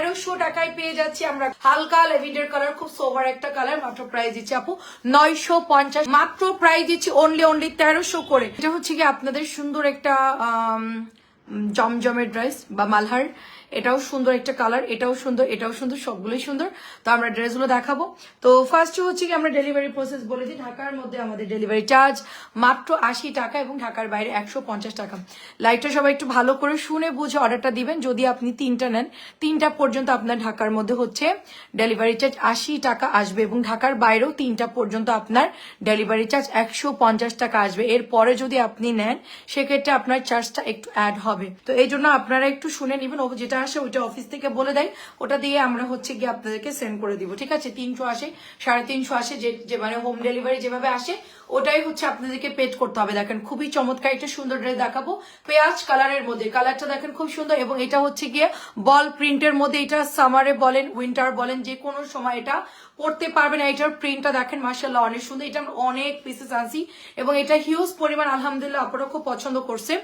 তেরোশো টাকায় পেয়ে যাচ্ছি আমরা। হালকা লেভেন্ডার কালার খুব সোভার একটা কালার মাত্র প্রাইস দিচ্ছি আপু নয়শো পঞ্চাশ। মাত্র প্রাইস দিচ্ছি অনলি অনলি তেরোশো করে। এটা হচ্ছে কি আপনাদের সুন্দর একটা জমজমের ড্রেস বা মালহার। এটাও সুন্দর একটা কালার এটাও সুন্দর এটাও সুন্দর, সবগুলোই সুন্দর। তো আমরা ড্রেসগুলো দেখাবো। তো ফার্স্ট হচ্ছে কি, আমরা ডেলিভারি প্রসেস বলে দিই। ঢাকার মধ্যে আমাদের ডেলিভারি চার্জ মাত্র আশি টাকা এবং ঢাকার বাইরে একশো পঞ্চাশ টাকা। লাইটটা সবাই একটু ভালো করে শুনে বুঝে অর্ডারটা দিবেন। যদি আপনি তিনটা নেন, তিনটা পর্যন্ত আপনার ঢাকার মধ্যে হচ্ছে ডেলিভারি চার্জ আশি টাকা আসবে এবং ঢাকার বাইরেও তিনটা পর্যন্ত আপনার ডেলিভারি চার্জ একশো পঞ্চাশ টাকা আসবে। এরপরে যদি আপনি নেন, সেক্ষেত্রে আপনার চার্জটা একটু অ্যাড হবে। তো এই জন্য আপনারা একটু শুনে নেবেন। ও যেটা আসে, ওইটা অফিস থেকে বলে দেয়। ওটা দিয়ে আমরা হচ্ছে গিয়ে আপনাদেরকে সেন্ড করে দিব, ঠিক আছে? তিনশো আসে, সাড়ে তিনশো আসে, যে যে মানে হোম ডেলিভারি যেভাবে আসে ওটাই হচ্ছে আপনাদেরকে পেড করতে হবে। দেখেন, খুবই চমৎকার একটা সুন্দর ড্রেস দেখাবো। পেঁয়াজ কালারের মধ্যে কালারটা দেখেন খুব সুন্দর এবং এটা হচ্ছে গিয়ে বল প্রিন্টের মধ্যে, এটা সামারে বলেন উইন্টার বলেন, যে কোনো সময় এটা পড়তে পারবেন এটার প্রিন্টটা দেখেন মার্শাল্লাহ অনেক সুন্দর। এটা আমরা অনেক পিসেস আনছি এবং এটা হিউজ পরিমাণ, আলহামদুলিল্লাহ, আপনারা খুব পছন্দ করছে।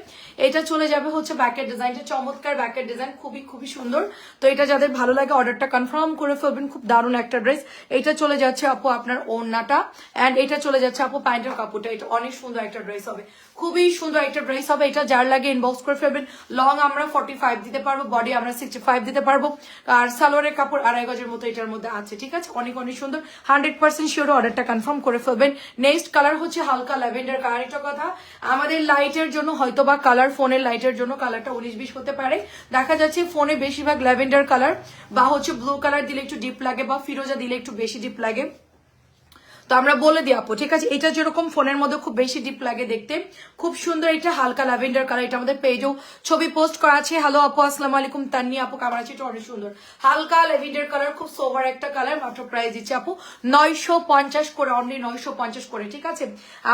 এটা চলে যাবে হচ্ছে ব্যাকের ডিজাইনটা চমৎকার ব্যাকের ডিজাইন খুবই খুবই সুন্দর। তো এটা যাদের ভালো লাগে অর্ডারটা কনফার্ম করে ফেলবেন। খুব দারুণ একটা ড্রেস এটা চলে যাচ্ছে আপু আপনার ওড়নাটা। অ্যান্ড এটা চলে যাচ্ছে আপু প্যান্টের কাপড়টা, এটা অনেক সুন্দর একটা ড্রেস হবে। খুবই সুন্দর একটা ড্রেস হবে। এটা যার লাগে ইনবক্স করে ফেলবেন। লং আমরা ফর্টি ফাইভ দিতে পারব বডি আমরা সিক্সটি ফাইভ দিতে পারব। আর সালোয়ারের কাপড় আড়াই গজের মতো এটার মধ্যে আছে, ঠিক আছে? অনেক অনেক সুন্দর। হান্ড্রেড পার্সেন্ট শিওর অর্ডারটা কনফার্ম করে ফেলবেন। নেক্সট কালার হচ্ছে হালকা ল্যাভেন্ডার কালার একটা কথা, আমাদের লাইটের জন্য হয়তো বা কালার ফোনের লাইটের জন্য কালারটা উনিশ, বিশ হতে পারে। দেখা যাচ্ছে ফোনে বেশিরভাগ ল্যাভেন্ডার কালার বা হচ্ছে ব্লু কালার দিলে একটু ডিপ লাগে বা ফিরোজা দিলে একটু বেশি ডিপ লাগে। তো আমরা বলে দিই, আপু, ঠিক আছে? এটা যেরকম ফোনের মধ্যে খুব বেশি ডিপ লাগে দেখতে, খুব সুন্দর এটা হালকা ল্যাভেন্ডার কালার এটা আমাদের পেজেও ছবি পোস্ট করা আছে। হ্যালো আপু, আসসালামু আলাইকুম। তান্নি আপু কামার আছে? এটা অনেক সুন্দর। হালকা ল্যাভেন্ডার কালার খুব সোভার একটা কালার মাত্র প্রাইস দিচ্ছে, আপু, নয়শো পঞ্চাশ করে অনলি নয়শো পঞ্চাশ করে, ঠিক আছে?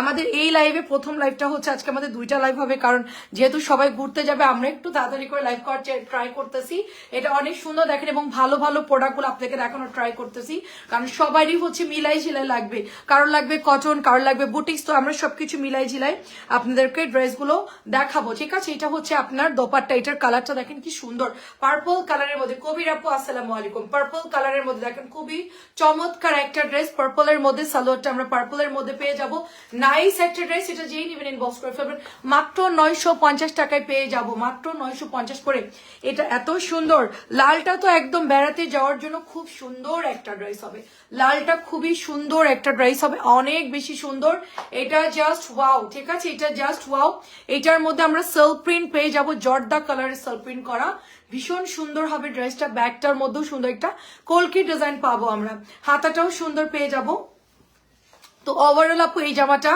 আমাদের এই লাইভে প্রথম লাইভটা হচ্ছে, আজকে আমাদের দুইটা লাইভ হবে, কারণ যেহেতু সবাই ঘুরতে যাবে, আমরা একটু তাড়াতাড়ি করে লাইভ করার ট্রাই করতেছি। এটা অনেক সুন্দর দেখেন, এবং ভালো ভালো প্রোডাক্টগুলো আপনাকে দেখানোর ট্রাই করতেছি, কারণ সবারই হচ্ছে মিলাই ঝিলাই লাগবে। কারোর লাগবে কটন কারোর লাগবে বুটিক্স তো আমরা সবকিছু মিলাই ঝিলাই আপনাদেরকে ড্রেসগুলো দেখাবো, ঠিক আছে? এটা হচ্ছে আপনার দোপাট্টা, এটার কালারটা দেখেন কি সুন্দর। পার্পল কালারের মধ্যে, কবির আপু, আসসালামু আলাইকুম। পার্পল কালারের মধ্যে দেখেন খুবই চমৎকার একটা ড্রেস পার্পলের মধ্যে সালোয়ারটা আমরা পার্পলের মধ্যে পেয়ে যাব। নাইস একটা ড্রেস এটা যেই নেবেন ইনবক্স করে ফেলবেন। মাত্র নয়শো পঞ্চাশ টাকায় পেয়ে যাব, মাত্র নয়শো পঞ্চাশ করে। এটা এত সুন্দর। লালটা তো একদম বেড়াতে যাওয়ার জন্য খুব সুন্দর একটা ড্রেস হবে। লালটা খুবই সুন্দর একটা ড্রেস হবে, অনেক বেশি সুন্দর। এটা জাস্ট ওয়াও ঠিক আছে? এটা জাস্ট ওয়াও এটার মধ্যে আমরা সেল প্রিন্ট পেয়ে যাব, জর্দা কালারের সেল প্রিন্ট করা। ভীষণ সুন্দর হবে ড্রেসটা ব্যাগটার মধ্যেও সুন্দর একটা কলকি ডিজাইন পাবো আমরা। হাতাটাও সুন্দর পেয়ে যাব। তো ওভারঅল আপু, এই জামাটা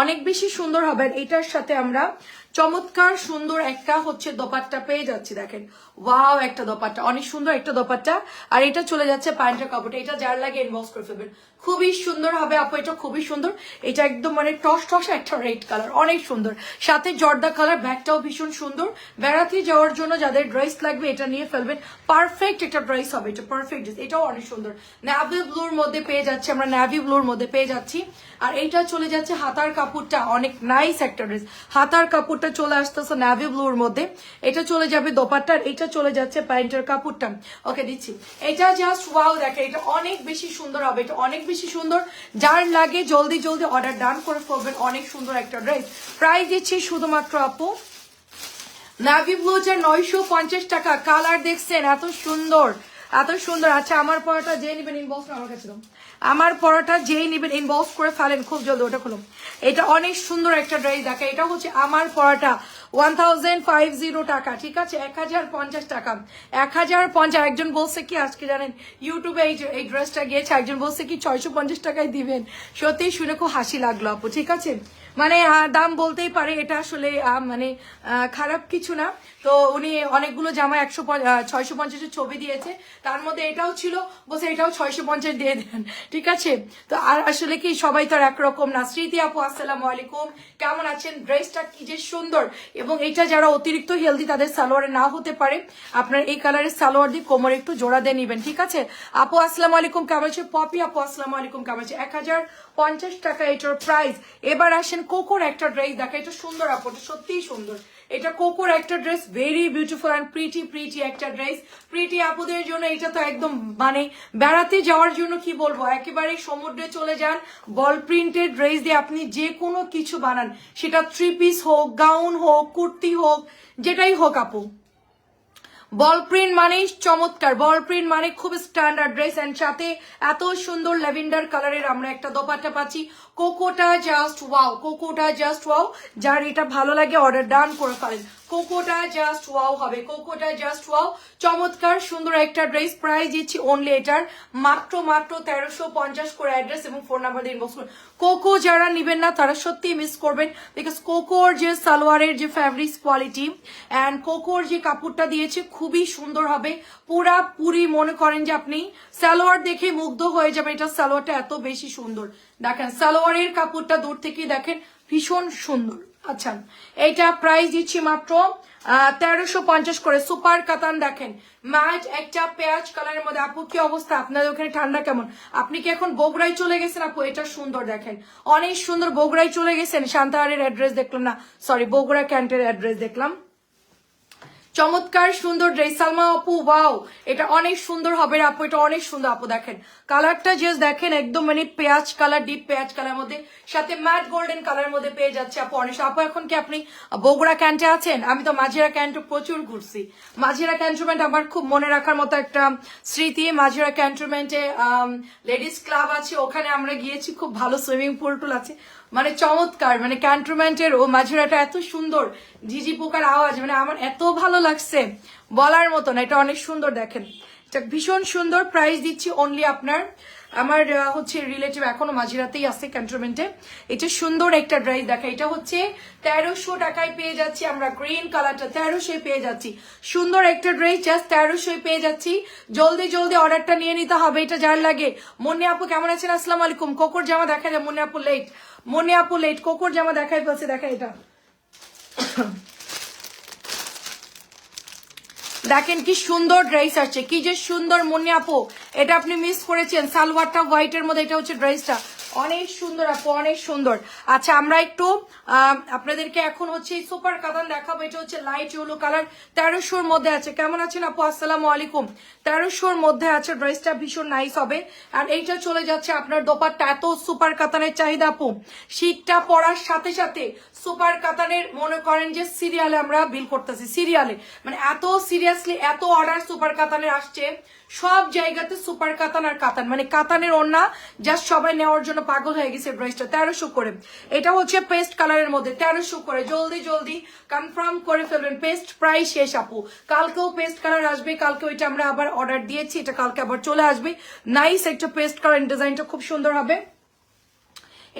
অনেক বেশি সুন্দর হবে। এটার সাথে আমরা চমৎকার, সুন্দর একটা হচ্ছে দোপাট্টা পেয়ে যাচ্ছি, দেখেন। ওয়াও, একটা দোপাট্টা। অনেক সুন্দর একটা দোপাট্টা। আর এটা চলে যাচ্ছে প্যান্টের কাপড়টা। এটা যার লাগে ইনবক্স করে ফেলবেন। খুবই সুন্দর হবে, আপু, এটা খুবই সুন্দর। এটা একদম মানে টস টস একটা রেড কালার অনেক সুন্দর। সাথে জর্দা কালার ব্যাগটাও ভীষণ সুন্দর। বেড়াতে যাওয়ার জন্য যাদের ড্রেস লাগবে, এটা নিয়ে ফেলবেন। পারফেক্ট একটা ড্রেস হবে, এটা পারফেক্ট ড্রেস এটাও অনেক সুন্দর। ন্যাভি ব্লুর মধ্যে পেয়ে যাচ্ছে আমরা ন্যাভি ব্লুর মধ্যে পেয়ে যাচ্ছি। আর এইটা চলে যাচ্ছে হাতার কাপড়টা, অনেক নাইস একটা ড্রেস হাতার কাপড়টা চলে আসতেছে ন্যাভি ব্লুর মধ্যে। এটা চলে যাবে দোপাট্টা আর এটা চলে যাচ্ছে প্যান্টের কাপড়টা। ওকে দিচ্ছি। এটা জাস্ট ওয়াও দেখে, এটা অনেক বেশি সুন্দর হবে, এটা অনেক বেশি সুন্দর। যার লাগে জলদি জলদি অর্ডার ডান করে ফেলবেন, অনেক সুন্দর একটা ড্রেস প্রাইস দিচ্ছি শুধুমাত্র আপু নাভি ব্লুজের নয়শো পঞ্চাশ টাকা। কালার দেখছেন, এত সুন্দর এত সুন্দর। আচ্ছা আমার পড়াটা যে নেবেন ইনবক্স আমার কাছে দাও। আমার পরোটা যেই নেবেন ইনবক্স করে ফেলেন, খুব জলদি ওটা খুলুন। এটা অনেক সুন্দর একটা ড্রেস দেখে এটা হচ্ছে আমার পড়াটা টাকা, ঠিক আছে? এক হাজার পঞ্চাশ টাকা। এক হাজার পঞ্চাশ, একজন বলছে কি আজকে জানেন ইউটিউবে এই ড্রেসটা গিয়েছে, একজন বলছে কি ছয়শো পঞ্চাশ টাকায় দিবেন। সত্যি শুনে খুব হাসি লাগল, আপু, ঠিক আছে? মানে দাম বলতেই পারে, এটা আসলে মানে খারাপ কিছু না। তো উনি অনেকগুলো জামা একশো ছয়শো পঞ্চাশের ছবি দিয়েছে। তার মধ্যে এটাও ছিল, বলছে এটাও ছয়শো পঞ্চাশ দিয়ে দেন, ঠিক আছে? তো আর আসলে কি, সবাই তো একরকম না। স্মৃতি আপু, আসসালাম আলাইকুম। কেমন আছেন? ড্রেসটা কি যে সুন্দর। এবং এটা যারা অতিরিক্ত হেলদি তাদের সালোয়ারে না হতে পারে, আপনার এই কালারের সালোয়ার দিয়ে কোমর একটু জোড়া দিয়ে নিবেন, ঠিক আছে? আপু, আসসালাম আলাইকুম, কেমন আছে? পপি আপু, আসসালামু আলাইকুম, কেমন আছে? এক হাজার পঞ্চাশ টাকা এটার প্রাইস এবার আসেন কোকোর একটা ড্রেস দেখা এটা সুন্দর আপু সত্যিই সুন্দর। এটা কোকোর একটা dress very beautiful and pretty pretty একটা ড্রেস প্রিটি আপুদের জন্য এটা তো একদম মানে বেড়াতে যাওয়ার জন্য কি বলব? একেবারে সমুদ্রে চলে যান বল প্রিন্টের ড্রেস দিয়ে আপনি যে কোনো কিছু বানান। সেটা থ্রি পিস হোক গাউন হোক, কুর্তি হোক, যেটাই হোক আপু। বল প্রিন্ট মানেই চমৎকার। বল প্রিন্ট মানে খুব স্ট্যান্ডার্ড ড্রেস অ্যান্ড সাথে এত সুন্দর ল্যাভেন্ডার কালারের আমরা একটা দোপাট্টা পাচ্ছি। কোকোটা জাস্ট ওয়াও কোকোটা জাস্ট ওয়াও যার এটা ভালো লাগে অর্ডার ডান করে ফেলেন। কোকোটা জাস্ট ওয়াও হবে কোকোটা জাস্ট ওয়াও চমৎকার, সুন্দর একটা ড্রেস প্রাইস দিচ্ছি অনলি এটার। মাত্র মাত্র তেরোশো পঞ্চাশ করে অ্যাড্রেস এবং ফোন নাম্বার দিয়ে করুন। কোকো যারা নিবেন না, তারা সত্যি মিস করবেন। বিকজ কোকোর যে সালোয়ারের যে ফ্যাব্রিক্স কোয়ালিটি অ্যান্ড কোকোর যে কাপড়টা দিয়েছে, খুবই সুন্দর হবে। পুরা পুরি মনে করেন যে আপনি, সালোয়ার দেখে মুগ্ধ হয়ে যাবে এটা সালোয়ারটা এত বেশি সুন্দর। দেখেন, সালোয়ারের কাপড়টা দূর থেকে দেখেন, ভীষণ সুন্দর। আচ্ছা এইটা প্রাইস দিচ্ছি মাত্র তেরোশো পঞ্চাশ করে। সুপার কাতান দেখেন ম্যাট একটা পেঁয়াজ কালারের মধ্যে। আপু, কি অবস্থা? আপনাদের ওখানে ঠান্ডা কেমন? আপনি কি এখন বগুড়ায় চলে গেছেন? আপু, এটা সুন্দর দেখেন। অনেক সুন্দর বগুড়ায় চলে গেছেন। শান্তাহারের অ্যাড্রেস দেখলাম না সরি বগুড়া ক্যান্টের অ্যাড্রেস দেখলাম। চমৎকার, সুন্দর ড্রেস সালমা আপু ওয়াও এটা অনেক সুন্দর হবে আপু, এটা অনেক সুন্দর আপু দেখেন। কালারটা জাস্ট দেখেন, একদম মানে পেঁয়াজ কালার ডিপ পেঁয়াজ কালার মধ্যে। সাথে ম্যাট গোল্ডেন কালার মধ্যে পেয়ে যাচ্ছে আপু অনেক। আপু, এখন কি আপনি বগুড়া ক্যান্টে আছেন? আমি তো মাঝিরা ক্যান্টে প্রচুর ঘুরছি। মাঝিরা ক্যান্টনমেন্ট আমার খুব মনে রাখার মতো একটা স্মৃতি। মাঝিরা ক্যান্টনমেন্টে লেডিস ক্লাব আছে, ওখানে আমরা গিয়েছি, খুব ভালো সুইমিং পুল টুল আছে। মানে চমৎকার মানে ক্যান্টনমেন্টের ও মাঝেরাটা এত সুন্দর ঝিঝি পোকার আওয়াজ মানে আমার এত ভালো লাগছে, বলার মতন এটা অনেক সুন্দর দেখেন। এটা ভীষণ সুন্দর প্রাইস দিচ্ছি অনলি আপনার আমার হচ্ছে রিলেটিভ এখনও মাঝিরাতেই আছে ক্যান্টনমেন্টে এটা সুন্দর একটা ড্রেস দেখা। এটা হচ্ছে তেরোশো টাকায় পেয়ে যাচ্ছি আমরা গ্রিন কালারটা তেরোশোয় পেয়ে যাচ্ছি। সুন্দর একটা ড্রেস জাস্ট তেরোশোয় পেয়ে যাচ্ছি। জলদি জলদি অর্ডারটা নিয়ে নিতে হবে, এটা যার লাগে। মনে আপু, কেমন আছেন? আসসালামু আলাইকুম। কোকর জামা দেখা যায় মনে আপু লেট মনে আপু লেট কোকর জামা দেখাই ফেলছে দেখা এটা। দেখেন কি সুন্দর ড্রেস আছে কি যে সুন্দর মনে আপু। এটা আপনি মিস করেছেন, সালোয়ারটা হোয়াইটের মধ্যে, এটা হচ্ছে ড্রেসটা। অনেক সুন্দর আপু, অনেক সুন্দর। আচ্ছা আমরা একটু আপনাদেরকে এখন হচ্ছে সুপার কাতান দেখাবো। এটা হচ্ছে লাইট ইয়েলো কালার তেরোশোর মধ্যে আছে। কেমন আছেন আপু? আসসালামু আলাইকুম। তেরোশোর মধ্যে আছে ড্রেসটা ভীষণ নাইস হবে। আর এইটা চলে যাচ্ছে আপনার দোপারটা এত সুপার কাতানের চাহিদা আপু। শীতটা পড়ার সাথে সাথে সুপার কাতানের, মনে করেন যে সিরিয়ালে আমরা বিল করতেছি। সিরিয়ালে মানে এত সিরিয়াসলি এত অর্ডার সুপার কাতানের আসছে। সব জায়গাতে সুপার কাতান আর কাতান। মানে কাতানের ওড়না জাস্ট সবাই নেওয়ার জন্য পাগল হয়ে গেছে ড্রেসটা তেরোশো করে। এটা হচ্ছে পেস্ট কালারের মধ্যে। তেরোশো করে। জলদি জলদি কনফার্ম করে ফেলবেন। পেস্ট প্রায় শেষ, আপু। কালকেও পেস্ট কালার আসবে। কালকে ওইটা আমরা আবার অর্ডার দিয়েছি। এটা কালকে আবার চলে আসবে। নাইস একটা পেস্ট কালার ডিজাইনটা খুব সুন্দর হবে।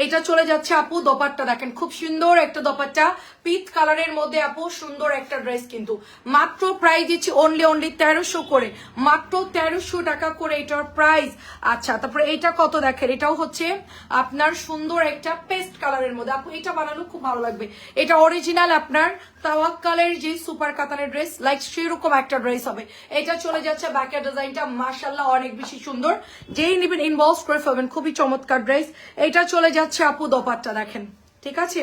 এটা চলে যাচ্ছে, আপু, দোপাট্টা। দেখেন, খুব সুন্দর একটা দোপাট্টা। পিত কালারের মধ্যে আপু, সুন্দর একটা ড্রেস কিন্তু। মাত্র প্রাইস দিচ্ছি অনলি অনলি তেরোশো করে। মাত্র তেরোশো টাকা করে এটার প্রাইস আচ্ছা তারপরে এটা কত দেখেন? এটাও হচ্ছে আপনার সুন্দর একটা পেস্ট কালারের মধ্যে। আপু, এটা বানানো খুব ভালো লাগবে। এটা অরিজিনাল আপনার তাওয়াক্কালের যে সুপার কাতানের ড্রেস লাইক সেরকম একটা ড্রেস হবে। এটা চলে যাচ্ছে ব্যাকের ডিজাইনটা। মার্শাল্লাহ অনেক বেশি সুন্দর। যেই নেবেন ইনভলভ করে ফেলবেন। খুবই চমৎকার ড্রেস। এটা চলে যাচ্ছে আপু, দোপাট্টা, দেখেন। ঠিক আছে?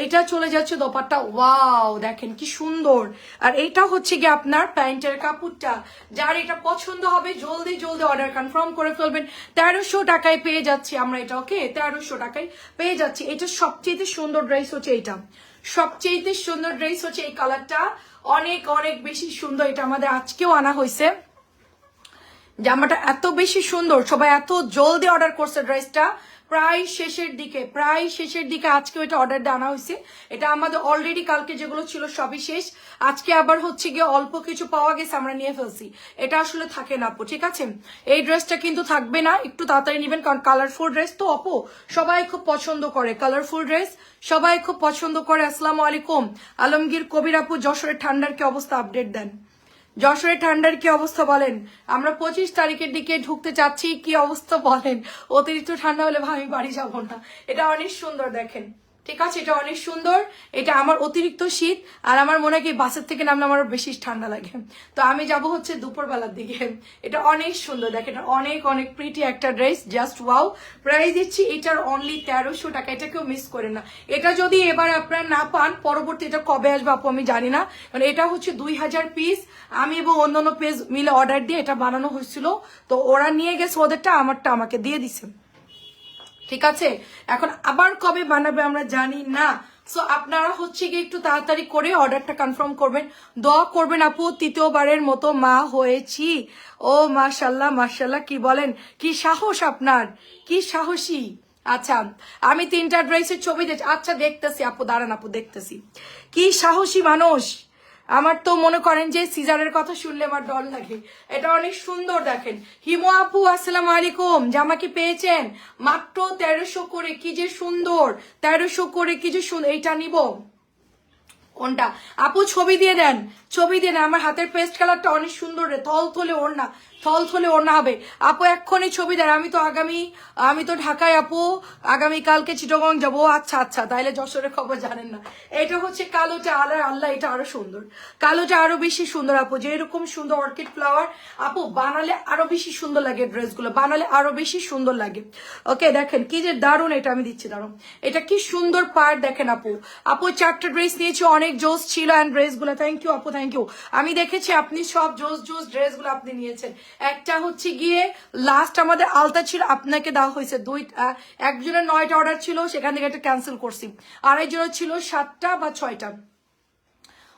এইটা চলে যাচ্ছে দোপাট্টা। ওয়াও, দেখেন কি সুন্দর। আর এইটা হচ্ছে গিয়ে আপনার প্যান্টের কাপড়টা। যার এটা পছন্দ হবে, জলদি জলদি অর্ডার কনফার্ম করে ফেলবেন। তেরোশো টাকায় পেয়ে যাচ্ছি আমরা এটা ওকে তেরোশো টাকায় পেয়ে যাচ্ছি। এটা সবচেয়ে সুন্দর ড্রেস হচ্ছে এইটা। সবচেয়ে সুন্দর ড্রেস হচ্ছে এই কালারটা অনেক অনেক বেশি সুন্দর এটা আমাদের আজকেও আনা হয়েছে। জামাটা এত বেশি সুন্দর, সবাই এত জলদি অর্ডার করছে ড্রেসটা প্রায় শেষের দিকে, প্রায় শেষের দিকে আজকে এটা অর্ডার আনা হয়েছে। এটা আমাদের অলরেডি কালকে যেগুলো ছিল সবই শেষ। আজকে আবার হচ্ছে গিয়ে অল্প কিছু পাওয়া গেছে, আমরা নিয়ে ফেলছি। এটা আসলে থাকে না আপু, ঠিক আছে? এই ড্রেসটা কিন্তু থাকবে না, একটু তাড়াতাড়ি নেবেন, কারণ কালারফুল ড্রেস তো আপু, সবাই খুব পছন্দ করে। কালারফুল ড্রেস সবাই খুব পছন্দ করে। আসসালামু আলাইকুম। আলমগীর, কবির আপু, যশোরের ঠান্ডার কি অবস্থা? আপডেট দেন। যশোরের ঠান্ডার কি অবস্থা বলেন? আমরা পঁচিশ তারিখের দিকে ঢুকতে চাচ্ছি, কি অবস্থা বলেন? অতিরিক্ত ঠান্ডা হলে আমি বাড়ি যাব না। এটা অনেক সুন্দর দেখেন। ঠিক আছে, এটা অনেক সুন্দর, এটা আমার অতিরিক্ত শীত, আর আমার মনে হয় বাসের থেকে নামলে আমার বেশি ঠান্ডা লাগে। তো আমি যাব হচ্ছে দুপুরবেলার দিকে। এটা অনেক সুন্দর, দেখেন, এটা অনেক অনেক প্রিটি একটা ড্রেস জাস্ট ওয়াও প্রাইস দিচ্ছি, এটার অনলি তেরোশো টাকা, এটা কেউ মিস করেন না। এটা যদি এবার আপনারা না পান, পরবর্তী এটা কবে আসবে আপু আমি জানি না। কারণ এটা হচ্ছে দুই হাজার পিস আমি এবং অন্যান্য পেজ মিলে অর্ডার দিয়ে এটা বানানো হয়েছিল। তো ওরা নিয়ে গেছে, ওদেরটা, আমারটা আমাকে দিয়ে দিছে। ঠিক আছে? এখন আবার কবে বানাবে আমরা জানি না। সো আপনারা হচ্ছে কি একটু তাড়াতাড়ি করে অর্ডারটা কনফার্ম করবেন। দোয়া করবেন আপু, তৃতীয়বারের মতো মা হয়েছি। ও, মাশাল্লাহ মাশাল্লাহ, কি বলেন? কি সাহস আপনার? কি সাহসী? আচ্ছা আমি তিনটা ড্রেসের ছবি দেখছি। আচ্ছা দেখতেছি আপু, দাঁড়ান আপু, দেখতেছি। কি সাহসী মানুষ? আমার তো মনে করেন যে সিজারের কথা শুনলে আমার ডর লাগে। এটা অনেক সুন্দর দেখেন। হিমো আপু, আসসালাম আলাইকুম। জামাকে পেয়েছেন? মাত্র তেরোশো করে, কি যে সুন্দর। তেরোশো করে, কি যে এইটা নিব। কোনটা? আপু, ছবি দিয়ে দেন। ছবি দিয়ে দেন। আমার হাতের পেস্ট কালারটা অনেক সুন্দর রে থল থলে ওর থল থলে ওড়না হবে। আপু, এক্ষুনি ছবি দেন। আমি তো আগামী, আমি তো ঢাকায় আপু, আগামী কালকে চিটগং যাব। আচ্ছা আচ্ছা তাইলে যশোরের খবর জানেন না। এটা হচ্ছে কালোটা আল্লাহ আল্লাহ, এটা আরও সুন্দর। কালোটা আরও বেশি সুন্দর, আপু। যে এরকম সুন্দর অর্কিড ফ্লাওয়ার, আপু, বানালে আরও বেশি সুন্দর লাগে ড্রেসগুলো। বানালে আরও বেশি সুন্দর লাগে। ওকে, দেখেন, কি যে দারুণ এটা আমি দিচ্ছি, দারুণ। এটা কি সুন্দর পার্ট, দেখেন, আপু। আপু, চারটা ড্রেস নিয়েছি, অনেক জোস ছিল অ্যান্ড ড্রেসগুলো থ্যাংক ইউ আপু থ্যাংক ইউ আমি দেখেছি, আপনি সব জোস জোস ড্রেসগুলো আপনি নিয়েছেন। একটা হচ্ছে গিয়ে লাস্ট আমাদের আলতা ছিল, আপনাকে দেওয়া হয়েছে দুই একজনের নয়টা অর্ডার ছিল, সেখান থেকে একটা ক্যান্সেল করছি। আরেকজনের ছিল সাতটা বা ছয়টা।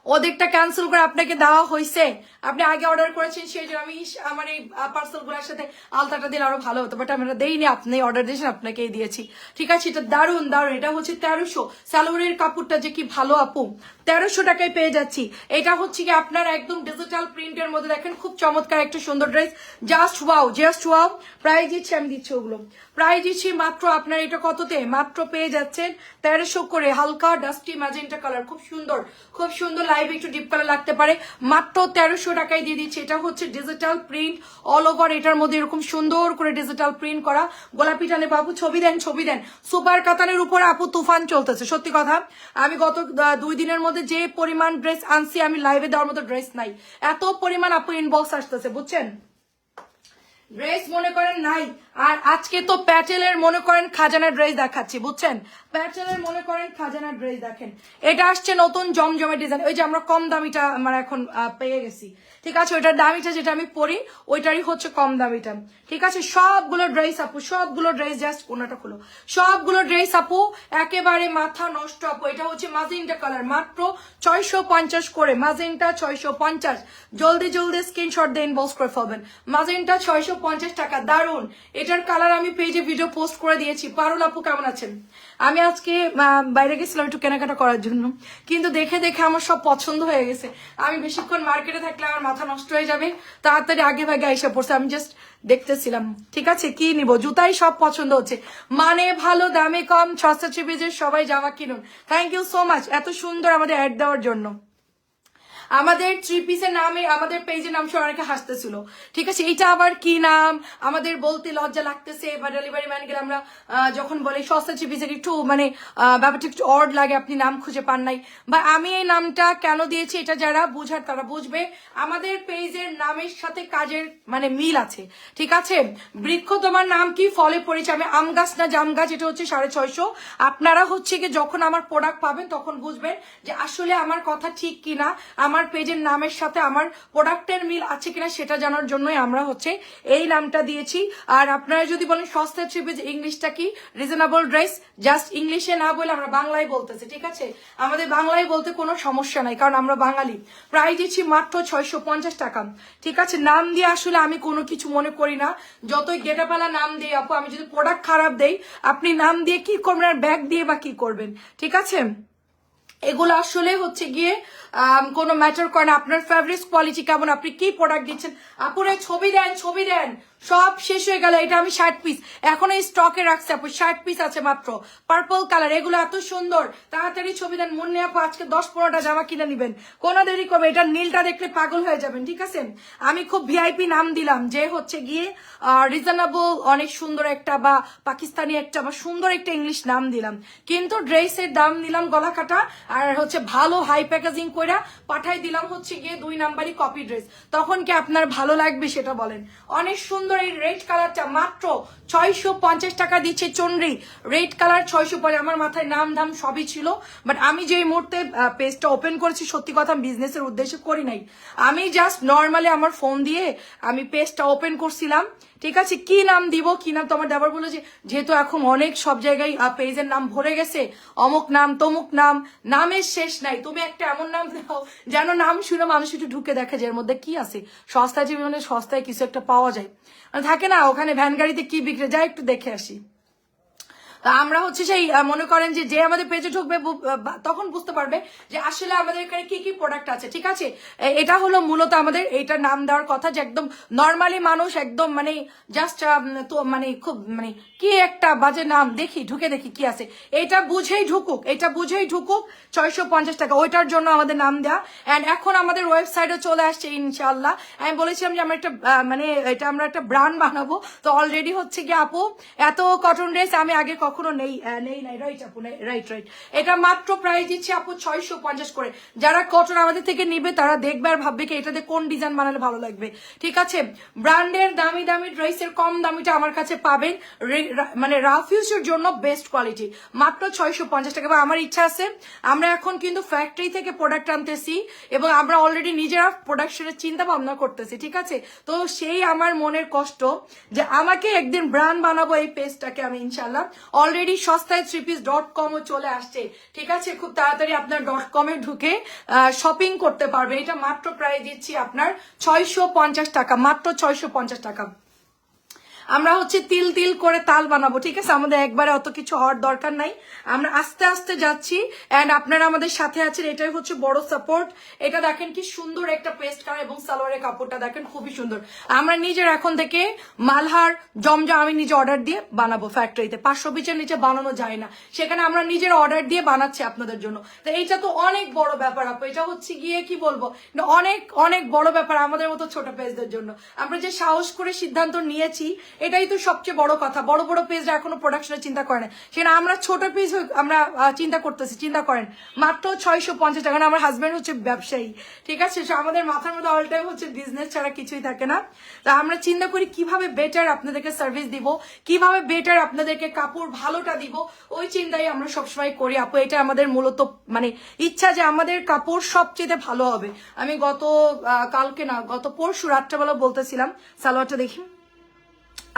ওদেরটা ক্যান্সেল করে আপনাকে দেওয়া হয়েছে। আপনি আগে অর্ডার করেছেন, সেই জন্য আমি আমার এই পার্সেলগুলোর সাথে আলতাটা দিলে আরও ভালো হতো বাট আমরা দেইনি, আপনি অর্ডার দিয়েছেন, আপনাকেই দিয়েছি। ঠিক আছে, এটা দারুণ দারুণ, এটা হচ্ছে তেরোশো। সালোয়ারের কাপড়টা যে কি ভালো আপু। তেরোশো টাকায় পেয়ে যাচ্ছি। এটা হচ্ছে কি আপনার একদম ডিজিটাল প্রিন্টের মধ্যে দেখেন, খুব চমৎকার একটা সুন্দর dress just wow just wow price দিচ্ছি আমি, দিচ্ছি ওগুলো। প্রাইস দিচ্ছি মাত্র আপনার এটা কততে? মাত্র পেয়ে যাচ্ছেন তেরোশো করে। হালকা ডাস্টি ম্যাজেন্টা কালার খুব সুন্দর খুব সুন্দর লাইভ একটু ডিপ কালার লাগতে পারে। মাত্র তেরোশো টাকায় দিয়ে দিচ্ছি। এটা হচ্ছে ডিজিটাল প্রিন্ট অল ওভার এটার মধ্যে এরকম সুন্দর করে ডিজিটাল প্রিন্ট করা। গোলাপি টানে বাবু, ছবি দেন ছবি দেন। সুপার কাতানের উপর আপু, তুফান চলতেছে, সত্যি কথা। আমি গত দুই দিনের মধ্যে যে পরিমাণ ড্রেস আনছি, আমি লাইভে দেওয়ার মতো ড্রেস নাই। এত পরিমাণ আপু ইনবক্স আসতেছে, বুঝছেন? ড্রেস মনে করেন নাই। আর আজকে তো প্যাটেলের মনে করেন খাজানা ড্রেস দেখাচ্ছি, বুঝছেন? প্যাটেলের মনে করেন খাজানা ড্রেস দেখেন। এটা আসছে নতুন জমজমে ডিজাইন। ওই যে আমরা কম দামিটা আমরা এখন পেয়ে গেছি। ঠিক আছে? ওইটার দামিটা যেটা আমি পরি, ওইটারই হচ্ছে কম দামিটা। ঠিক আছে? সবগুলো ড্রেস আপু, সবগুলো ড্রেস জাস্ট কোনটা খুলো। সবগুলো ড্রেস আপু, একেবারে মাথা নষ্ট আপু। এটা হচ্ছে মাজিনটা কালার। মাত্র ছয়শো পঞ্চাশ করে। মাজিনটা ছয়শো পঞ্চাশ। জলদি জলদি স্ক্রিনশট দিয়ে ইনবক্স করে ফেলবেন। মাজেন্টা ছয়শো পঞ্চাশ টাকা। দারুণ এটার কালার আমি পেজে ভিডিও পোস্ট করে দিয়েছি। পারুল আপু কেমন আছেন? আমি আজকে বাইরে গেছিলাম একটু কেনাকাটা করার জন্য। কিন্তু দেখে দেখে আমার সব পছন্দ হয়ে গেছে। আমি বেশিক্ষণ মার্কেটে থাকলে আমার মাথা নষ্ট হয়ে যাবে। তাড়াতাড়ি আগে ভাগে এসে পড়ছে। আমি জাস্ট দেখতেছিলাম। ঠিক আছে? কি নিব? জুতাই সব পছন্দ হচ্ছে। মানে ভালো, দামে কম ছশো চিপিজের সবাই জামা কিনুন। থ্যাংক ইউ সো মাচ এত সুন্দর আমাদের অ্যাড দেওয়ার জন্য। আমাদের থ্রি পিসের নামে, আমাদের পেজের নাম সে অনেকে হাসতেছিল। ঠিক আছে, এইটা আবার কি নাম? আমাদের বলতে লজ্জা লাগতেছে, বা ডেলিভারি ম্যান গেলে আমরা যখন বলি, সস্তা থ্রি পিসের একটু মানে ব্যাপারটা একটু অড লাগে, আপনি নাম খুঁজে পান নাই। বা আমি এই নামটা কেন দিয়েছি, এটা যারা বুঝার তারা বুঝবে। আমাদের পেজের নামের সাথে কাজের মানে মিল আছে। ঠিক আছে? বৃক্ষ তোমার নাম কি? ফলে পড়েছে আমি আম গাছ না জাম গাছ, এটা হচ্ছে সাড়ে ছয়শো। আপনারা হচ্ছে কি যখন আমার প্রোডাক্ট পাবেন, তখন বুঝবেন যে আসলে আমার কথা ঠিক কিনা। আমার পেজের নামের সাথে আমার প্রোডাক্টের মিল আছে কিনা সেটা জানার জন্যই আমরা হচ্ছে এই নামটা দিয়েছি। আর আপনারা যদি বলেন সস্তা থ্রি পেজ ইংলিশটা কি? রিজনেবল ড্রেস জাস্ট ইংলিশে না বলে আমরা বাংলায় বলতেছি, ঠিক আছে? আমাদের বাংলায় বলতে কোনো সমস্যা নাই, কারণ আমরা বাঙালি। প্রায় দিচ্ছি মাত্র ছয়শো পঞ্চাশ টাকা। ঠিক আছে? নাম দিয়ে আসলে আমি কোনো কিছু মনে করি না। যতই গেটাপালা নাম দিই, আপু, আমি যদি প্রোডাক্ট খারাপ দেই, আপনি নাম দিয়ে কি করবেন আর ব্যাগ দিয়ে বা কি করবেন? ঠিক আছে? এগুলো আসলে হচ্ছে গিয়ে কোনো ম্যাটার করে না। আপনার ফেভারিট কোয়ালিটি কেমন? আপনি কি প্রোডাক্ট দিচ্ছেন? আপুরে ছবি দেন ছবি দেন। সব শেষ হয়ে গেল, এটা আমি ষাট পিস এখন এই স্টকে রাখছি আপু, ষাট পিস আছে মাত্র। পার্পল কালার এগুলো এত সুন্দর। তাড়াতাড়ি ছবি দেন, মনে আপু, আজকে দশ পনেরোটা জামা কিনে নিবেন। কোনো দেরি করবে, এটা নীলটা দেখলে পাগল হয়ে যাবেন, ঠিক আছে? আমি খুব ভিআইপি নাম দিলাম, যে হচ্ছে গিয়ে রিজনেবল অনেক সুন্দর একটা বা পাকিস্তানি একটা বা সুন্দর একটা ইংলিশ নাম দিলাম। কিন্তু ড্রেসের দাম দিলাম গলা কাটা, আর হচ্ছে ভালো হাই প্যাকেজিং কইরা পাঠাই দিলাম হচ্ছে গিয়ে দুই নাম্বারই কপি ড্রেস তখন কি আপনার ভালো লাগবে সেটা বলেন। অনেক সুন্দর এই রেড কালারটা মাত্র ছয়শো পঞ্চাশ টাকা দিচ্ছে চন্ড্রি রেড কালার ছয়শো পরে আমার মাথায় নাম ধাম সবই ছিল। বাট আমি যে মুহূর্তে পেজটা ওপেন করেছি, সত্যি কথা বিজনেসের উদ্দেশ্যে করি নাই। আমি জাস্ট নর্মালি আমার ফোন দিয়ে আমি পেজটা ওপেন করছিলাম। ঠিক আছে, কি নাম দিব, কি নাম? তোমার দেবার বলল যে, যেহেতু এখন অনেক সব জায়গায় পেজের নাম ভরে গেছে, অমুক নাম, তমুক নাম, নামের শেষ নাই। তুমি একটা এমন নাম দাও, যেন নাম শুনে মানুষ একটু ঢুকে দেখে যে এর মধ্যে কি আছে। সস্তায় জীবনে সস্তায় কিছু একটা পাওয়া যায়। মানে থাকে না, ওখানে ভ্যান গাড়িতে কি বিক্রি যায় একটু দেখে আসি। তা আমরা হচ্ছে সেই মনে করেন যে যে আমাদের পেজে ঢুকবে তখন বুঝতে পারবে যে আসলে আমাদের এখানে কি কি প্রোডাক্ট আছে, ঠিক আছে? এটা হলো মূলত আমাদের এইটার নাম দেওয়ার কথা যে একদম নর্মালি মানুষ একদম মানে জাস্ট মানে খুব মানে কি একটা বাজে নাম দেখি, ঢুকে দেখি কি আছে। এটা বুঝেই ঢুকুক, এটা বুঝেই ঢুকুক, ছয়শো পঞ্চাশ টাকা, ওইটার জন্য আমাদের নাম দেওয়া অ্যান্ড এখন আমাদের ওয়েবসাইটে চলে আসছে ইনশাল্লাহ আমি বলেছিলাম যে, আমরা একটা মানে এটা আমরা একটা ব্র্যান্ড বানাবো। তো অলরেডি হচ্ছে কি আপু, এত কটন ড্রেস আমি আগে কখনো নেই নেই নাই রাইট আপু রাইট রাইট এটা মাত্র প্রাইস দিচ্ছে আপু ছয়শো পঞ্চাশ করে। যারা কটন আমাদের থেকে নিবে, তারা দেখবে আর ভাববে কি এটাতে কোন ডিজাইন বানালে ভালো লাগবে। ঠিক আছে? ব্র্যান্ডের দামি দামি ড্রেসের কম দামিটা আমার কাছে পাবেন। মানে রাফ ইউজের জন্য বেস্ট কোয়ালিটি মাত্র ছয়শো পঞ্চাশ টাকা। বা আমার ইচ্ছা আছে, আমরা এখন কিন্তু ফ্যাক্টরি থেকে প্রোডাক্ট আনতেছি এবং আমরা অলরেডি নিজেরা প্রোডাকশনের চিন্তা ভাবনা করতেছি, ঠিক আছে? তো সেই আমার মনের কষ্ট যে আমাকে একদিন ব্র্যান্ড বানাবো এই পেজটাকে আমি ইনশাল্লাহ অলরেডি সস্তায় থ্রি পিস ডট কমও চলে আসছে। ঠিক আছে? খুব তাড়াতাড়ি আপনার ডট কমে ঢুকে শপিং করতে পারবে। এটা মাত্র প্রায় দিচ্ছি আপনার ছয়শো পঞ্চাশ টাকা, মাত্র ছয়শো পঞ্চাশ টাকা। আমরা হচ্ছে তিল তিল করে তাল বানাবো, ঠিক আছে? আমাদের একবারে অত কিছু হওয়ার দরকার নাই। আমরা আস্তে আস্তে যাচ্ছি। অ্যান্ড আপনারা আমাদের সাথে আছেন, এটাই হচ্ছে বড় সাপোর্ট এটা দেখেন কি সুন্দর একটা পেস্ট কালার এবং সালোয়ারের কাপড়টা দেখেন, খুবই সুন্দর। আমরা নিজের এখন থেকে মালহার জমজম আমি নিজে অর্ডার দিয়ে বানাবো ফ্যাক্টরিতে পাঁচশো পিচের নিচে বানানো যায় না। সেখানে আমরা নিজের অর্ডার দিয়ে বানাচ্ছি আপনাদের জন্য। তো এইটা তো অনেক বড় ব্যাপার আপু। এটা হচ্ছে গিয়ে কি বলব? অনেক অনেক বড় ব্যাপার আমাদের মতো ছোট পেজদের জন্য। আমরা যে সাহস করে সিদ্ধান্ত নিয়েছি এটাই তো সবচেয়ে বড় কথা। বড় বড় পেজরা এখনও প্রোডাকশনের চিন্তা করে না। সেখানে আমরা ছোট পেজ আমরা চিন্তা করতেছি, চিন্তা করেন। মাত্র ছয়শো পঞ্চাশ টাকা আমার হাজব্যান্ড হচ্ছে ব্যবসায়ী। ঠিক আছে? আমাদের মাথার মধ্যে অল টাইম হচ্ছে বিজনেস ছাড়া কিছুই থাকে না। তা আমরা চিন্তা করি, কীভাবে বেটার আপনাদেরকে সার্ভিস দিব? কীভাবে বেটার আপনাদেরকে কাপড় ভালোটা দিব? ওই চিন্তাই আমরা সবসময় করি। আপু, এটা আমাদের মূলত মানে ইচ্ছা যে আমাদের কাপড় সবচেয়ে ভালো হবে। আমি গত কালকে না, গত পরশু রাত্রেবেলা বলতেছিলাম, সালোয়ারটা দেখি।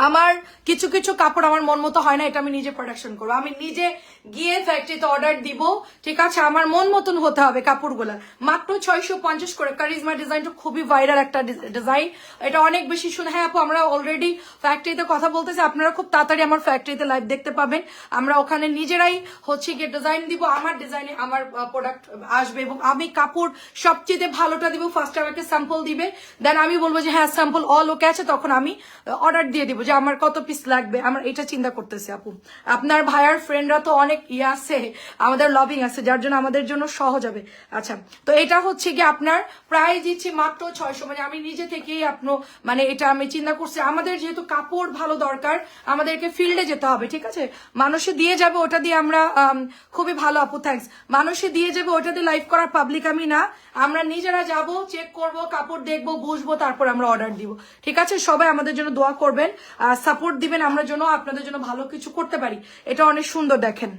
আমার কিছু কিছু কাপড় আমার মন মতো হয় না, এটা আমি নিজে প্রোডাকশন করব। আমি নিজে গিয়ে ফ্যাক্টরিতে অর্ডার দিব, ঠিক আছে? আমার মন মতন হতে হবে কাপড়গুলো। মাত্র ছয়শো পঞ্চাশ করে। কারিজমা ডিজাইনটা খুবই ভাইরাল একটা ডিজাইন এটা অনেক বেশি শুনে হ্যাঁ আপু, আমরা অলরেডি ফ্যাক্টরিতে কথা বলতেছি। আপনারা খুব তাড়াতাড়ি আমার ফ্যাক্টরিতে লাইভ দেখতে পাবেন। আমরা ওখানে নিজেরাই হচ্ছে গিয়ে ডিজাইন দিব। আমার ডিজাইনে আমার প্রোডাক্ট আসবে এবং আমি কাপড় সবচেয়ে ভালোটা দিব। ফার্স্ট আমাকে স্যাম্পল দিবে। দেন আমি বলব যে হ্যাঁ স্যাম্পল অল ওকে আছে। তখন আমি অর্ডার দিয়ে দিব যে আমার কত পিস লাগবে। আমার এটা চিন্তা করতেছি আপু। আপনার ভাইয়ার ফ্রেন্ডরা তো অনেক ইয়ে আছে আমাদের লবিং আছে যার জন্য আমাদের জন্য সহজ হবে। আচ্ছা তো এটা হচ্ছে কি আপনার প্রায় দিচ্ছি মাত্র ছয়শো মানে আমি নিজে থেকেই আপনার মানে এটা আমি চিন্তা করছি আমাদের যেহেতু কাপড় ভালো দরকার আমাদেরকে ফিল্ডে যেতে হবে ঠিক আছে? মানুষে দিয়ে যাবে ওটা দিয়ে আমরা আম, খুবই ভালো আপু থ্যাঙ্কস মানুষে দিয়ে যাবে ওটা দিয়ে লাইভ করার পাবলিক আমি না আমরা নিজেরা যাব চেক করব কাপড় দেখব বুঝব তারপর আমরা অর্ডার দিব। ঠিক আছে? সবাই আমাদের জন্য দোয়া করবেন সাপোর্ট দিবেন আমরা জন্য আপনাদের জন্য ভালো কিছু করতে পারি। এটা অনেক সুন্দর দেখেন।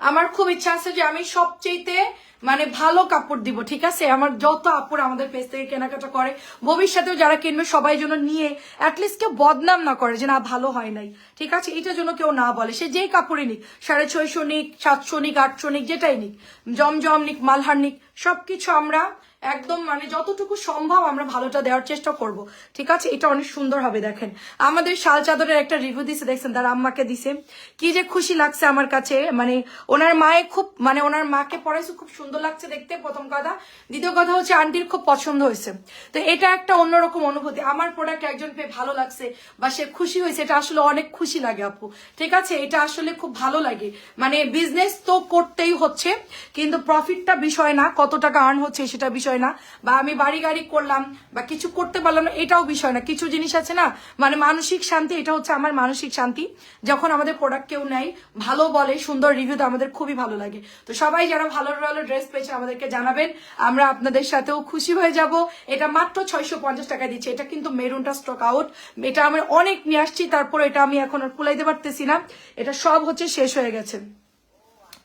আমার খুব ইচ্ছা আছে যে আমি সবচেয়েতে মানে ভালো কাপড় দিব, ঠিক আছে? আমার যত আপুর আমাদের পেজ থেকে কেনাকাটা করে, ভবিষ্যতেও যারা কিনবে, সবাই জন্য নিয়ে অ্যাটলিস্ট কেউ বদনাম না করে যে না, ভালো হয় নাই। ঠিক আছে? এটার জন্য কেউ না বলে। সে যেই কাপড়ই নিক, সাড়ে ছয়শো নিক, সাতশো নিক, আটশো নিক, যেটাই নিক, জমজম নিক, মালহার নিক, সবকিছু আমরা একদম মানে যতটুকু সম্ভব আমরা ভালোটা দেওয়ার চেষ্টা করব। ঠিক আছে? এটা অনেক সুন্দর হবে, দেখেন। আমাদের শাল চাদরের একটা রিভিউ দিছে, দেখছেন? তার আম্মাকে দিছে। কি যে খুশি লাগছে আমার কাছে। মানে ওনার মায়ে খুব মানে ওনার মাকে পড়াইছে, খুব সুন্দর লাগছে দেখতে, প্রথম কথা। দ্বিতীয় কথা হচ্ছে, আন্টির খুব পছন্দ হয়েছে। তো এটা একটা অন্যরকম অনুভূতি। আমার প্রোডাক্ট একজন পেয়ে ভালো লাগছে বা সে খুশি হয়েছে, এটা আসলে অনেক খুশি লাগে, আপু। ঠিক আছে? এটা আসলে খুব ভালো লাগে। মানে বিজনেস তো করতেই হচ্ছে, কিন্তু প্রফিটটা বিষয় না, কত টাকা আর্ন হচ্ছে সেটা বিষয় না, বা আমি বাড়ি গাড়ি করলাম, বা কিছু করতে পারলাম না, এটাও বিষয় না। কিছু জিনিস আছে না মানে মানসিক শান্তি, এটা হচ্ছে আমার মানসিক শান্তি। যখন আমাদের প্রোডাক্ট কেউ নেয়, ভালো বলে, সুন্দর রিভিউ আমাদের খুবই ভালো লাগে। তো সবাই যারা ভালো ভালো ড্রেস পেয়েছে, আমাদেরকে জানাবেন। আমরা আপনাদের সাথেও খুশি হয়ে যাব। এটা মাত্র ছয়শো পঞ্চাশ টাকা দিচ্ছে। এটা কিন্তু মেরুনটা স্টক আউট এটা আমি অনেক নিয়ে আসছি, তারপর এটা আমি এখন আর কুলাইতে পারতেছি না। এটা সব হচ্ছে শেষ হয়ে গেছে।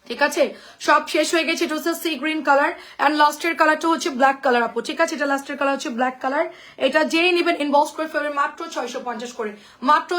ঠিক আছে? সব শেষ হয়ে গেছে এটা হচ্ছে সি গ্রিন কালার অ্যান্ড লাস্টের কালারটা হচ্ছে ব্ল্যাক কালার আপু, ঠিক আছে? এটা লাস্টের কালার হচ্ছে ব্ল্যাক কালার এটা যেই নেবেন ইনবক্স করে ফেলবেন মাত্র ছয়শো পঞ্চাশ করে। মাত্র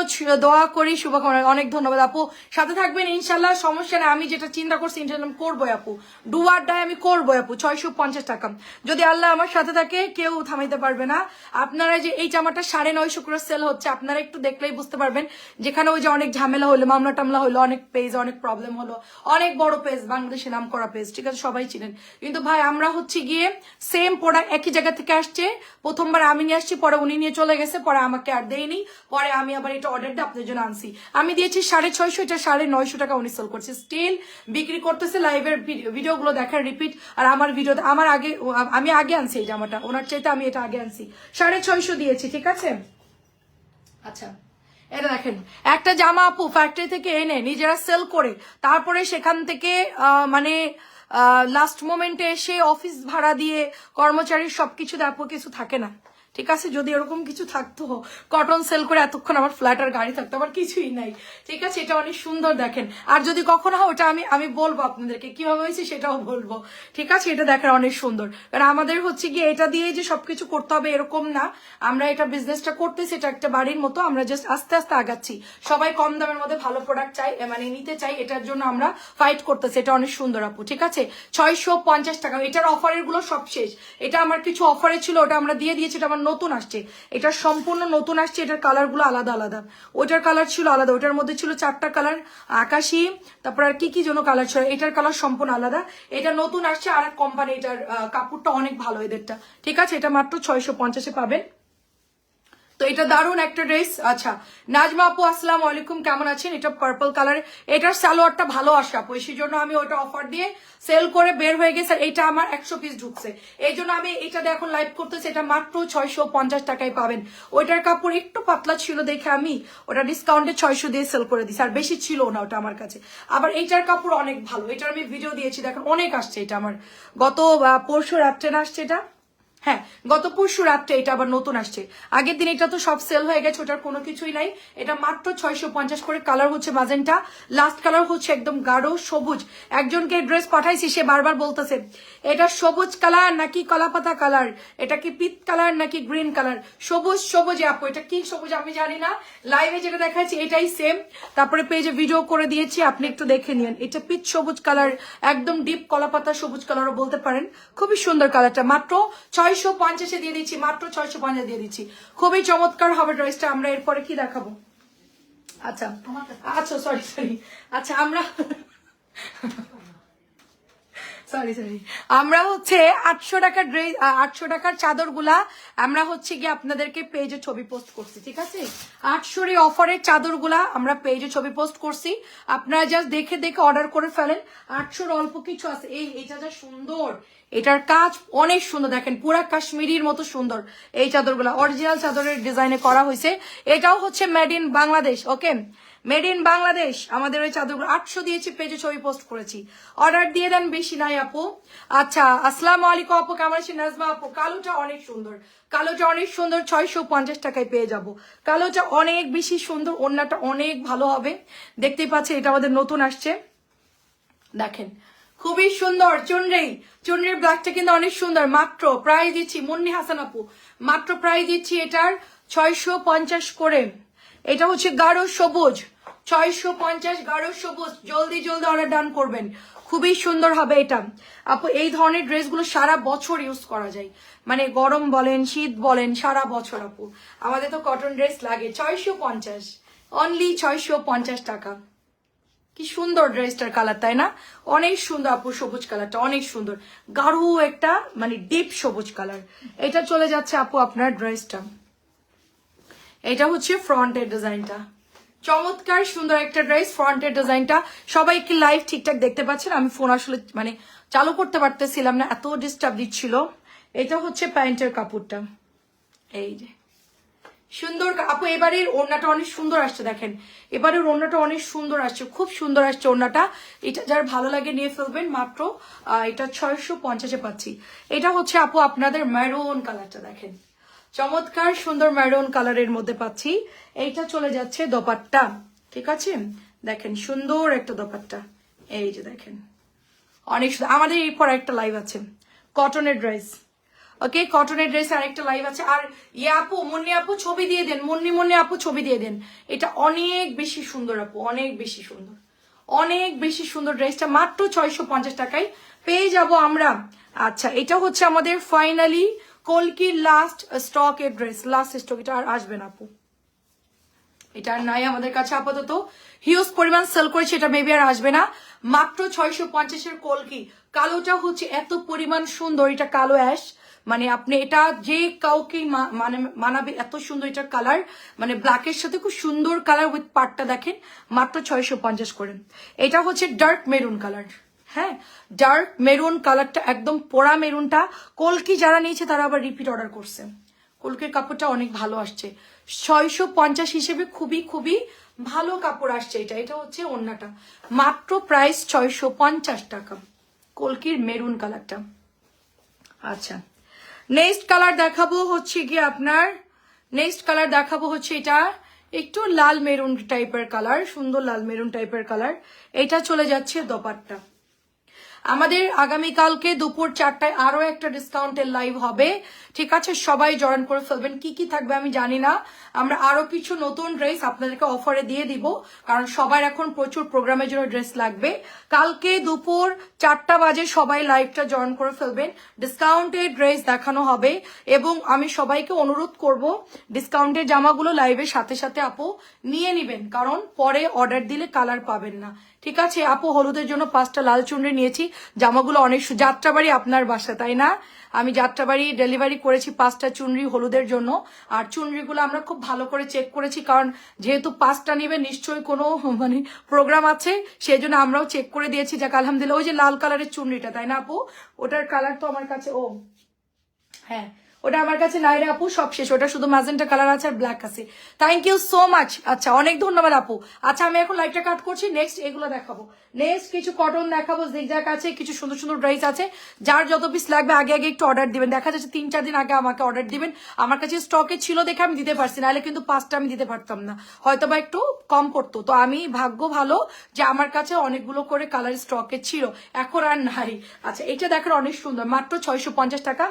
দোয়া করি, শুভকামনা, অনেক ধন্যবাদ আপু। সাথে থাকবেন, ইনশাল্লাহ, সমস্যা নেই। আমি যেটা চিন্তা করছি ইনশাল্লাহ আমি করবোই আপু। ডুয়ার ডাই আমি করব আপু, ছয়শো পঞ্চাশ টাকা। যদি আল্লাহ আমার সাথে থাকে, কেউ থামাইতে পারবে না। আপনারা যে এই জামাটা সাড়ে নয়শো করে সেল হচ্ছে, আপনারা একটু দেখলেই বুঝতে পারবেন। যেখানে ওই যে অনেক ঝামেলা হলো মামলা টামলা হলো অনেক পেজ অনেক প্রবলেম হলো, অনেক বড় পেজ বাংলাদেশে নাম করা পেজ ঠিক আছে? সবাই চিনেন। কিন্তু ভাই, আমরা হচ্ছে গিয়ে সেম প্রোডাক্ট একই জায়গা থেকে আসছে। প্রথমবার আমি নিয়ে আসছি, পরে উনি নিয়ে চলে গেছে, পরে আমাকে আর দেয়নি। পরে আমি আবার এটা অর্ডার দিয়ে আপনাদের জন্য আনছি। আমি দিয়েছি সাড়ে ছয়শো, এটা সাড়ে নয়শো টাকা উনি সেল করছে। স্টিল বিক্রি করতেছে লাইভের ভিডিওগুলো দেখার রিপিট আর আমার ভিডিও আমার আগে আমি আগে আনছি এই জামাটা। ওনার চাইতে আমি এটা আগে আনছি। সাড়ে ছয়শো দিয়েছি, ঠিক আছে? আচ্ছা। এটা দেখেন, একটা জামা আপু ফ্যাক্টরি থেকে এনে নিজেরা সেল করে তারপরে সেখান থেকে মানে লাস্ট মোমেন্টে এসে অফিস ভাড়া দিয়ে কর্মচারীর সবকিছু আপু কিছু থাকে না। ঠিক আছে, যদি এরকম কিছু থাকতো কটন সেল করে এতক্ষণ আমার ফ্ল্যাট আর গাড়ি থাকতো, আমার কিছুই নাই। ঠিক আছে, এটা অনেক সুন্দর দেখেন। আর যদি কখনো হয়, ওটা আমি আমি বলব আপনাদেরকে, কীভাবে হয়েছে সেটাও বলব। ঠিক আছে, এটা দেখার অনেক সুন্দর। কারণ আমাদের হচ্ছে গিয়ে এটা দিয়ে যে সবকিছু করতে হবে এরকম না, আমরা এটা বিজনেসটা করতেছি, এটা একটা বাড়ির মতো, আমরা জাস্ট আস্তে আস্তে আগাচ্ছি। সবাই কম দামের মধ্যে ভালো প্রোডাক্ট চাই মানে নিতে চাই, এটার জন্য আমরা ফাইট করতেছি, এটা অনেক সুন্দর আপু, ঠিক আছে? ছয়শো পঞ্চাশ টাকা, এটার অফারেরগুলো সব শেষ। এটা আমার কিছু অফারে ছিল, ওটা আমরা দিয়ে দিয়েছি এটা আমার নতুন আসছে। এটা সম্পূর্ণ নতুন আসছে, এটার কালারগুলো আলাদা আলাদা। ওটার কালার ছিল আলাদা ওটার মধ্যে ছিল চারটা কালার আকাশি, তারপর আর কি কি যেন কালার ছিল, এটার কালার সম্পূর্ণ আলাদা। এটা নতুন আসছে, আর এক কোম্পানি এটার কাপড়টা অনেক ভালো এদেরটা। ঠিক আছে? এটা মাত্র ছয়শো পঞ্চাশে পাবেন। তো এটা দারুণ একটা ড্রেস। আচ্ছা নাজমা আপু, আসসালামু আলাইকুম। কেমন আছেন? এটা পার্পল কালার এটার সালোয়ারটা ভালো আসে আপু সেই জন্য আমি ওটা অফার দিয়ে সেল করে বের হয়ে গেছে। এটা আমার একশো পিস ঢুকছে। এই জন্য আমি এটা দিয়ে এখন লাইভ করতেছি। এটা মাত্র ছয়শো পঞ্চাশ টাকায় পাবেন। ওইটার কাপড় একটু পাতলা ছিল দেখে আমি ওটা ডিসকাউন্টে ছয়শো দিয়ে সেল করে দিছি। আর বেশি ছিল না ওটা আমার কাছে। আবার এইটার কাপড় অনেক ভালো। এটার আমি ভিডিও দিয়েছি। দেখেন অনেক আসছে এটা আমার। গত পরশু রাত্রে আসছে এটা? হ্যাঁ গত পরশু রাত্রে এটা আবার নতুন আসছে। আগের দিন এটা তো সব সেল হয়ে গেছে, ওটার কোনো কিছুই নাই। এটা মাত্র ছয়শো পঞ্চাশ করে কালার হচ্ছে মাজেন্টা লাস্ট কালার হচ্ছে একদম গাঢ় সবুজ। একজনকে ড্রেস পাঠাইছি, সে বারবার বলতেছে, এটা সবুজ কালার নাকি কলাপাতা কালার এটা কি পিত কালার নাকি গ্রিন কালার সবুজ সবুজ আপু, এটা কি সবুজ আমি জানি না। লাইভে যেটা দেখাচ্ছি এটাই সেম তারপরে পেজে ভিডিও করে দিয়েছি, আপনি একটু দেখে নিন এটা পিচ সবুজ কালার একদম ডিপ কলাপাতা সবুজ কালারও বলতে পারেন। খুবই সুন্দর কালারটা মাত্র ছয়শো পঞ্চাশে দিয়ে দিচ্ছি মাত্র ছয়শো পঞ্চাশ দিয়ে দিচ্ছি। খুবই চমৎকার হবে ড্রেসটা আমরা এরপরে কি দেখাবো? আচ্ছা আচ্ছা সরি সরি আচ্ছা আমরা আমরা হচ্ছে আটশো টাকার ড্রেস আটশো টাকার চাদরগুলা আমরা হচ্ছে গিয়ে আপনাদেরকে পেজে ছবি পোস্ট করছি, ঠিক আছে? আটশোর এই অফারের চাদরগুলা আমরা পেজে ছবি পোস্ট করছি। আপনারা জাস্ট দেখে দেখে অর্ডার করে ফেলেন। আটশোর অল্প কিছু আছে। এই, এটা যা সুন্দর। এটার কাজ অনেক সুন্দর। দেখেন, পুরা কাশ্মীরির মতো সুন্দর এই চাদরগুলা। অরিজিনাল চাদরের ডিজাইনে করা হয়েছে এটাও হচ্ছে made in Bangladesh okay made in Bangladesh আমাদের ওই চাদরগুলো আটশো দিয়েছি, পেজে ছবি পোস্ট করেছি। অর্ডার দিয়ে দেন বেশি নাই আপু। আচ্ছা আসসালামু আলাইকুম আপু, কেমন আছেন? নাজমা আপু, কালোটা অনেক সুন্দর। কালোটা অনেক সুন্দর, ছয়শো পঞ্চাশ টাকায় পেয়ে যাব। কালোটা অনেক বেশি সুন্দর অন্যটা অনেক ভালো হবে। দেখতেই পাচ্ছি এটা আমাদের নতুন আসছে। দেখেন, খুবই সুন্দর চুনরি। চুনরির ব্ল্যাকটা কিন্তু অনেক সুন্দর, মাত্র প্রায় দিচ্ছি, মুন্নি হাসান আপু, মাত্র প্রায় দিচ্ছি এটার ছয়শো পঞ্চাশ করে। এটা হচ্ছে গাঢ় সবুজ। ছয়শো পঞ্চাশ গাঢ় সবুজ। জলদি জলদি অর্ডার ডান করবেন। খুবই সুন্দর হবে এটা। আপু, এই ধরনের ড্রেসগুলো সারা বছর ইউজ করা যায়। মানে গরম বলেন, শীত বলেন, সারা বছর আপু। আমাদের তো কটন ড্রেস লাগে। ছয়শো পঞ্চাশ। অনলি ছয়শো পঞ্চাশ টাকা। কি সুন্দর ড্রেসটার কালার তাই না? অনেক সুন্দর আপু সবুজ কালারটা অনেক সুন্দর। গাঢ় একটা মানে ডিপ সবুজ কালার এটা চলে যাচ্ছে আপু আপনার ড্রেসটা এটা হচ্ছে ফ্রন্টের ডিজাইনটা চমৎকার, সুন্দর একটা ড্রেস ফ্রন্টের ডিজাইনটা সবাই কি লাইভ ঠিকঠাক দেখতে পাচ্ছেন? আমি ফোন আসলে মানে চালু করতে পারতেছিলাম না, এত ডিস্টার্ব দিচ্ছিল। এটা হচ্ছে প্যান্টের কাপড়টা। এই যে। সুন্দর আপু, এবারের ওড়নাটা অনেক সুন্দর আসছে, দেখেন। এবারের ওড়নাটা অনেক সুন্দর আসছে, খুব সুন্দর আসছে ওড়নাটা। এটা যার ভালো লাগে নিয়ে ফেলবেন, মাত্র এটা ছয়শো পঞ্চাশে পাচ্ছি। এটা হচ্ছে, আপু, আপনাদের ম্যারোন কালারটা দেখেন। চমৎকার সুন্দর ম্যারুন কালারের মধ্যে পাচ্ছি। এইটা চলে যাচ্ছে দোপাট্টা। ঠিক আছে? দেখেন, সুন্দর একটা দোপাট্টা। এই যে দেখেন, অনেক আমাদের এরপর একটা লাইভ আছে কটনের ড্রেস ওকে কটনের ড্রেস আর একটা লাইভ আছে। আর ইয়ে আপু, মুন্নি আপু, ছবি দিয়ে দেন। মুন্নি মুন্নি আপু, ছবি দিয়ে দেন। এটা অনেক বেশি সুন্দর আপু, অনেক বেশি সুন্দর। অনেক বেশি সুন্দর ড্রেসটা মাত্র ছয়শো পঞ্চাশ টাকায় পেয়ে যাব আমরা। আচ্ছা এটা হচ্ছে আমাদের ফাইনালি কলকির লাস্ট স্টক স্টকের ড্রেস লাস্ট স্টক এটা আর আসবে না, আপু। এটা আর নাই আমাদের কাছে আপাতত। হিউজ পরিমাণ সেল করেছে, এটা মেবি আর আসবে না। মাত্র ছয়শো পঞ্চাশের কলকি কালোটা হচ্ছে এত পরিমাণ সুন্দর, এটা কালো অ্যাশ মানে আপনি এটা যে কাউকে মানে মানাবে এত সুন্দর এটার কালার মানে ব্ল্যাকের সাথে খুব সুন্দর কালার উইথ পাটটা দেখেন। মাত্র ছয়শো পঞ্চাশ করেন এটা হচ্ছে ডার্ক মেরুন কালার হ্যাঁ ডার্ক মেরুন কালারটা একদম পোড়া মেরুনটা কলকি যারা নিয়েছে, তারা আবার রিপিট অর্ডার করছে। কলকের কাপড়টা অনেক ভালো আসছে। ছয়শো পঞ্চাশ হিসেবে খুবই খুবই ভালো কাপড় আসছে এটা। এটা হচ্ছে অন্যটা মাত্র প্রাইস ছয়শো পঞ্চাশ টাকা। কলকির মেরুন কালারটা আচ্ছা। নেক্সট কালার দেখাবো হচ্ছে গিয়ে আপনার। নেক্সট কালার দেখাবো হচ্ছে এটা একটু লাল মেরুন টাইপের কালার সুন্দর লাল মেরুন টাইপের কালার এটা চলে যাচ্ছে দোপাট্টা। আমাদের আগামীকালকে দুপুর চারটায় আরও একটা ডিসকাউন্টের লাইভ হবে। ঠিক আছে? সবাই জয়েন করে ফেলবেন। কি কি থাকবে আমি জানি না। আমরা আরও কিছু নতুন ড্রেস আপনাদেরকে অফারে দিয়ে দিব। কারণ সবার এখন প্রচুর প্রোগ্রামের জন্য ড্রেস লাগবে। কালকে দুপুর চারটা বাজে সবাই লাইভটা জয়েন করে ফেলবেন। ডিসকাউন্টের ড্রেস দেখানো হবে। এবং আমি সবাইকে অনুরোধ করব ডিসকাউন্টের জামাগুলো লাইভের সাথে সাথে আপু নিয়ে নিবেন। কারণ পরে অর্ডার দিলে কালার পাবেন না। ঠিক আছে, আপু, হলুদের জন্য পাঁচটা লাল চুনরি নিয়েছি। জামাগুলো অনেক যাত্রাবাড়ি আপনার বাসা, তাই না? আমি যাত্রাবাড়ি ডেলিভারি করেছি পাঁচটা চুনরি হলুদের জন্য। আর চুনরিগুলো আমরা খুব ভালো করে চেক করেছি, কারণ যেহেতু পাঁচটা নিবে, নিশ্চয়ই কোনো মানে প্রোগ্রাম আছে সেই জন্য আমরাও চেক করে দিয়েছি। যাক, আলহামদুলিল্লাহ, ওই যে লাল কালারের চুনরিটা, তাই না, আপু? ওটার কালার তো আমার কাছে, ও হ্যাঁ ওটা আমার কাছে নাই রে আপু, সব শেষ। ওটা শুধু ম্যাজেন্টা কালার আছে আর ব্ল্যাক আছে। থ্যাংক ইউ সো মাচ আচ্ছা অনেক ধন্যবাদ আপু। আচ্ছা আমি এখন লাইটটা কাট করছি। নেক্সট এগুলো দেখাবো। নেক্সট কিছু কটন দেখাবো জিগজাক আছে, কিছু সুন্দর সুন্দর ড্রেস আছে। যার যত পিস লাগবে, আগে আগে একটু অর্ডার দিবেন। দেখা যাচ্ছে তিন, চার দিন আগে আমাকে অর্ডার দিবেন। আমার কাছে স্টকে ছিল দেখে আমি দিতে পারছি, নাহলে কিন্তু পাঁচটা আমি দিতে পারতাম না। হয়তো বা একটু কম পড়তো। তো আমি, ভাগ্য ভালো যে আমার কাছে অনেকগুলো করে কালার স্টকে ছিল। এখন আর নাই। আচ্ছা এটা দেখার অনেক সুন্দর। মাত্র ছয়শো পঞ্চাশ টাকা।